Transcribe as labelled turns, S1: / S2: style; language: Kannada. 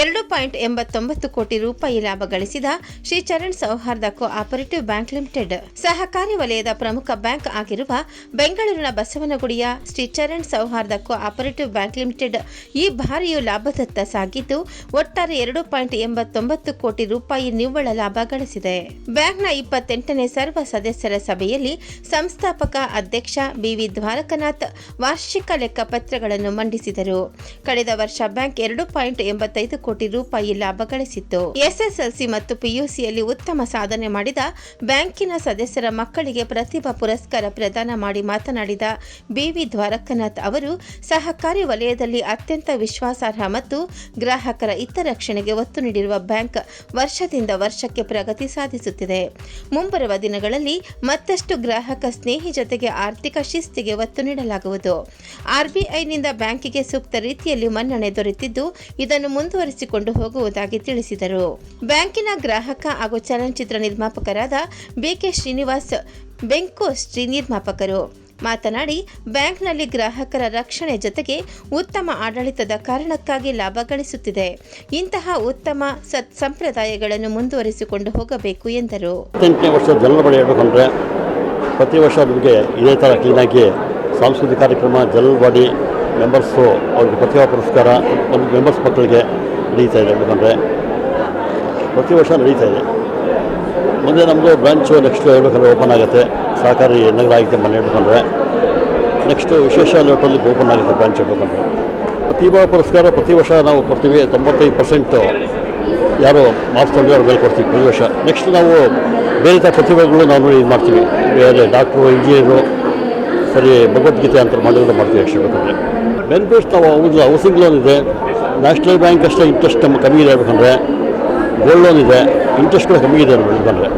S1: ಎರಡು ಪಾಯಿಂಟ್ ಎಂಬತ್ತೊಂಬತ್ತು ಕೋಟಿ ರೂಪಾಯಿ ಲಾಭ ಗಳಿಸಿದ ಶ್ರೀ ಚರಣ್ ಸೌಹಾರ್ದ ಕೋ ಆಪರೇಟಿವ್ ಬ್ಯಾಂಕ್ ಲಿಮಿಟೆಡ್. ಸಹಕಾರಿ ವಲಯದ ಪ್ರಮುಖ ಬ್ಯಾಂಕ್ ಆಗಿರುವ ಬೆಂಗಳೂರಿನ ಬಸವನಗುಡಿಯ ಶ್ರೀ ಚರಣ್ ಸೌಹಾರ್ದ ಕೋ ಆಪರೇಟಿವ್ ಬ್ಯಾಂಕ್ ಲಿಮಿಟೆಡ್ ಈ ಬಾರಿಯೂ ಲಾಭದತ್ತ ಸಾಗಿದ್ದು, ಒಟ್ಟಾರೆ ಎರಡು ಪಾಯಿಂಟ್ ಎಂಬತ್ತೊಂಬತ್ತು ಕೋಟಿ ರೂಪಾಯಿ ನಿವ್ವಳ ಲಾಭ ಗಳಿಸಿದೆ. ಬ್ಯಾಂಕ್ನ ಇಪ್ಪತ್ತೆಂಟನೇ ಸರ್ವ ಸದಸ್ಯರ ಸಭೆಯಲ್ಲಿ ಸಂಸ್ಥಾಪಕ ಅಧ್ಯಕ್ಷ ಬಿವಿ ದ್ವಾರಕನಾಥ್ ವಾರ್ಷಿಕ ಲೆಕ್ಕಪತ್ರಗಳನ್ನು ಮಂಡಿಸಿದರು. ಕಳೆದ ವರ್ಷ ಬ್ಯಾಂಕ್ ಎರಡು ಪಾಯಿಂಟ್ ಎಂಬತ್ತೈದು ಕೋಟಿ ರೂಪಾಯಿ ಲಾಭ ಗಳಿಸಿತ್ತು. ಎಸ್ಎಸ್ಎಲ್ಸಿ ಮತ್ತು ಪಿಯುಸಿಯಲ್ಲಿ ಉತ್ತಮ ಸಾಧನೆ ಮಾಡಿದ ಬ್ಯಾಂಕಿನ ಸದಸ್ಯರ ಮಕ್ಕಳಿಗೆ ಪ್ರತಿಭಾ ಪುರಸ್ಕಾರ ಪ್ರದಾನ ಮಾಡಿ ಮಾತನಾಡಿದ ಬಿವಿ ದ್ವಾರಕನಾಥ್ ಅವರು, ಸಹಕಾರಿ ವಲಯದಲ್ಲಿ ಅತ್ಯಂತ ವಿಶ್ವಾಸಾರ್ಹ ಮತ್ತು ಗ್ರಾಹಕರ ಹಿತರಕ್ಷಣೆಗೆ ಒತ್ತು ನೀಡಿರುವ ಬ್ಯಾಂಕ್ ವರ್ಷದಿಂದ ವರ್ಷಕ್ಕೆ ಪ್ರಗತಿ ಸಾಧಿಸುತ್ತಿದೆ. ಮುಂಬರುವ ದಿನಗಳಲ್ಲಿ ಮತ್ತಷ್ಟು ಗ್ರಾಹಕ ಸ್ನೇಹಿ ಜೊತೆಗೆ ಆರ್ಥಿಕ ಶಿಸ್ತಿಗೆ ಒತ್ತು ನೀಡಲಾಗುವುದು. ಆರ್ಬಿಐನಿಂದ ಬ್ಯಾಂಕಿಗೆ ಸೂಕ್ತ ರೀತಿಯಲ್ಲಿ ಮನ್ನಣೆ ದೊರೆತಿದ್ದು, ಇದನ್ನು ಮುಂದುವರಿಸಿಕೊಂಡು ಹೋಗುವುದಾಗಿ ತಿಳಿಸಿದರು. ಬ್ಯಾಂಕಿನ ಗ್ರಾಹಕ ಹಾಗೂ ಚಲನಚಿತ್ರ ನಿರ್ಮಾಪಕರಾದ ಬಿಕೆ ಶ್ರೀನಿವಾಸ್, ಬೆಂಕೋ ಶ್ರೀ ನಿರ್ಮಾಪಕರು. ಮಾತನಾಡಿ, ಬ್ಯಾಂಕ್ನಲ್ಲಿ ಗ್ರಾಹಕರ ರಕ್ಷಣೆ ಜೊತೆಗೆ ಉತ್ತಮ ಆಡಳಿತದ ಕಾರಣಕ್ಕಾಗಿ ಲಾಭ ಗಳಿಸುತ್ತಿದೆ. ಇಂತಹ ಉತ್ತಮ ಸತ್ ಸಂಪ್ರದಾಯಗಳನ್ನು ಮುಂದುವರಿಸಿಕೊಂಡು ಹೋಗಬೇಕು ಎಂದರು.
S2: ವರ್ಷ ಜನರ ಬಳಿ ಪ್ರತಿ ವರ್ಷ ನಿಮಗೆ ಇದೇ ಥರ ಕ್ಲೀನಾಗಿ ಸಾಂಸ್ಕೃತಿಕ ಕಾರ್ಯಕ್ರಮ ಜನರಲ್ ಬಾಡಿ ಮೆಂಬರ್ಸು ಅವ್ರಿಗೆ ಪ್ರತಿಭಾ ಪುರಸ್ಕಾರ ಒಂದು ಮೆಂಬರ್ಸ್ ಮಕ್ಕಳಿಗೆ ನಡೀತಾ ಇದೆ ಅಂತಂದರೆ ಪ್ರತಿ ವರ್ಷ ನಡೀತಾ ಇದೆ. ಮುಂದೆ ನಮ್ಮದು ಬ್ರಾಂಚು ನೆಕ್ಸ್ಟ್ ಹೇಳ್ಬೇಕಂದ್ರೆ ಓಪನ್ ಆಗುತ್ತೆ. ಸಹಕಾರಿ ನಗರ ಆಗಿದೆ ಮನೆ ಹೇಳ್ಬೇಕಂದ್ರೆ ನೆಕ್ಸ್ಟು ವಿಶೇಷ ಲೆವೆಟಲ್ಲಿ ಓಪನ್ ಆಗುತ್ತೆ ಬ್ರಾಂಚ್ ಹೇಳ್ಬೇಕಂದ್ರೆ. ಪ್ರತಿಭಾ ಪುರಸ್ಕಾರ ಪ್ರತಿ ವರ್ಷ ನಾವು ಕೊಡ್ತೀವಿ, ತೊಂಬತ್ತೈದು ಪರ್ಸೆಂಟು ಯಾರು ಮಾರ್ಕ್ಸ್ ಅವ್ರ ಮೇಲೆ ಕೊಡ್ತೀವಿ ಪ್ರತಿ ವರ್ಷ. ನೆಕ್ಸ್ಟ್ ನಾವು ಬೇರೆ ಥರ ಪ್ರತಿಭೆಗಳು ನಾವು ಇದು ಮಾಡ್ತೀವಿ. ಬೇರೆ ಡಾಕ್ಟ್ರು ಇಂಜಿನಿಯರು ಸರಿ, ಭಗವದ್ಗೀತೆ ಅಂತ ಮಾಡಿದ್ರೆ ಮಾಡ್ತೀವಿ ಯಕ್ಷ ಬೆನಿಫಿಟ್ಸ್ ನಾವು ಹೌದು ಹೌಸಿಂಗ್ ಲೋನ್ ಇದೆ. ನ್ಯಾಷನಲ್ ಬ್ಯಾಂಕ್ ಅಷ್ಟೇ ಇಂಟ್ರೆಸ್ಟ್ ನಮ್ಮ ಕಮ್ಮಿ ಇದೆ ಹೇಳ್ಬೇಕಂದ್ರೆ ಗೋಲ್ಡ್ ಲೋನ್ ಇದೆ. ಇಂಟ್ರೆಸ್ಟ್ ಕೂಡ ಕಮ್ಮಿ ಇದೆ ಹೇಳ್ಬೇಕಂದ್ರೆ